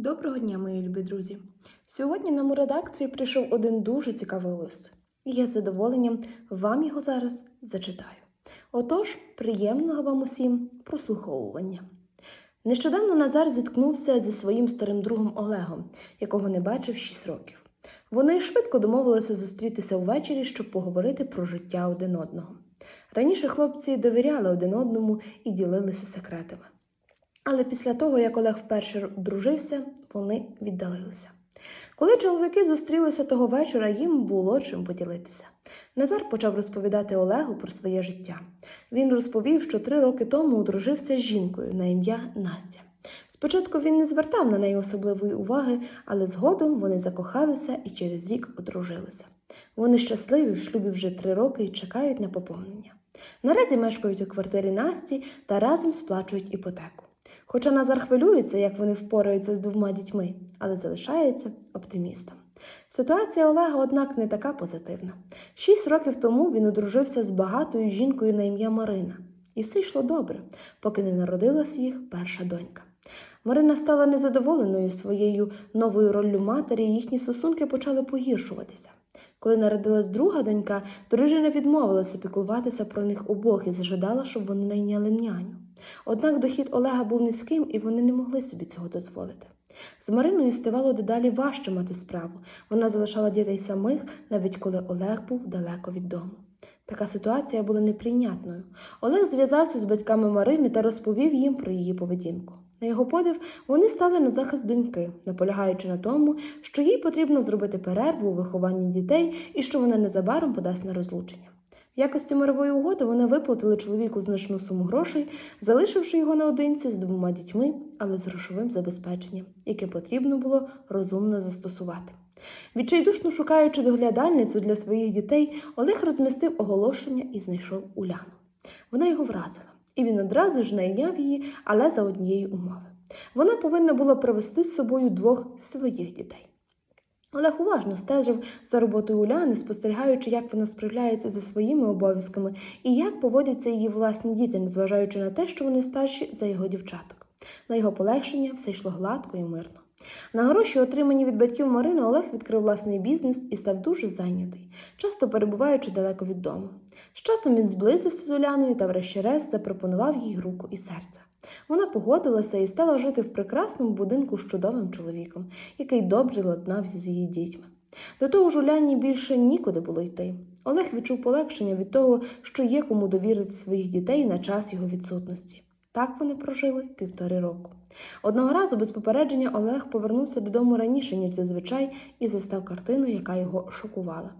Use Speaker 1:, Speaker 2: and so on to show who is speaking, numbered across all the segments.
Speaker 1: Доброго дня, мої любі друзі! Сьогодні нам у редакцію прийшов один дуже цікавий лист, і я з задоволенням вам його зараз зачитаю. Отож, приємного вам усім прослуховування. Нещодавно Назар зіткнувся зі своїм старим другом Олегом, якого не бачив 6 років. Вони швидко домовилися зустрітися ввечері, щоб поговорити про життя один одного. Раніше хлопці довіряли один одному і ділилися секретами. Але після того, як Олег вперше дружився, вони віддалилися. Коли чоловіки зустрілися того вечора, їм було чим поділитися. Назар почав розповідати Олегу про своє життя. Він розповів, що три роки тому одружився з жінкою на ім'я Настя. Спочатку він не звертав на неї особливої уваги, але згодом вони закохалися і через рік одружилися. Вони щасливі в шлюбі вже три роки і чекають на поповнення. Наразі мешкають у квартирі Насті та разом сплачують іпотеку. Хоча Назар хвилюється, як вони впораються з двома дітьми, але залишається оптимістом. Ситуація Олега, однак, не така позитивна. Шість років тому він одружився з багатою жінкою на ім'я Марина, і все йшло добре, поки не народилась їх перша донька. Марина стала незадоволеною своєю новою роллю матері, і їхні стосунки почали погіршуватися. Коли народилась друга донька, дружина відмовилася піклуватися про них обох і зажадала, щоб вони найняли няню. Однак дохід Олега був низьким, і вони не могли собі цього дозволити. З Мариною ставало дедалі важче мати справу. Вона залишала дітей самих, навіть коли Олег був далеко від дому. Така ситуація була неприйнятною. Олег зв'язався з батьками Марини та розповів їм про її поведінку. На його подив, вони стали на захист доньки, наполягаючи на тому, що їй потрібно зробити перерву у вихованні дітей і що вона незабаром подасть на розлучення. В якості мирової угоди вони виплатили чоловіку значну суму грошей, залишивши його наодинці з двома дітьми, але з грошовим забезпеченням, яке потрібно було розумно застосувати. Відчайдушно шукаючи доглядальницю для своїх дітей, Олег розмістив оголошення і знайшов Уляну. Вона його вразила, і він одразу ж найняв її, але за однієї умови. Вона повинна була привезти з собою двох своїх дітей. Олег уважно стежив за роботою Уляни, спостерігаючи, як вона справляється зі своїми обов'язками і як поводяться її власні діти, незважаючи на те, що вони старші за його дівчаток. На його полегшення все йшло гладко і мирно. На гроші, отримані від батьків Марини, Олег відкрив власний бізнес і став дуже зайнятий, часто перебуваючи далеко від дому. З часом він зблизився з Уляною та, врешті-решт, запропонував їй руку і серце. Вона погодилася і стала жити в прекрасному будинку з чудовим чоловіком, який добре ладнався з її дітьми. До того ж, Уляні більше нікуди було йти. Олег відчув полегшення від того, що є кому довірити своїх дітей на час його відсутності. Так вони прожили півтори року. Одного разу без попередження Олег повернувся додому раніше, ніж зазвичай, і застав картину, яка його шокувала.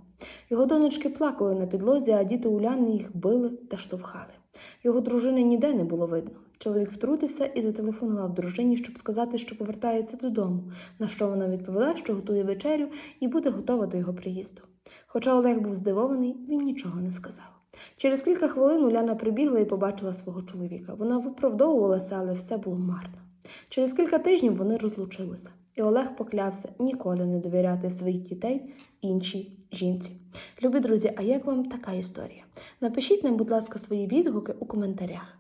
Speaker 1: Його донечки плакали на підлозі, а діти Уляни їх били та штовхали. Його дружини ніде не було видно. Чоловік втрутився і зателефонував дружині, щоб сказати, що повертається додому, на що вона відповіла, що готує вечерю і буде готова до його приїзду. Хоча Олег був здивований, він нічого не сказав. Через кілька хвилин Уляна прибігла і побачила свого чоловіка. Вона виправдовувалася, але все було марно. Через кілька тижнів вони розлучилися, і Олег поклявся ніколи не довіряти своїх дітей іншій жінці. Любі друзі, а як вам така історія? Напишіть нам, будь ласка, свої відгуки у коментарях.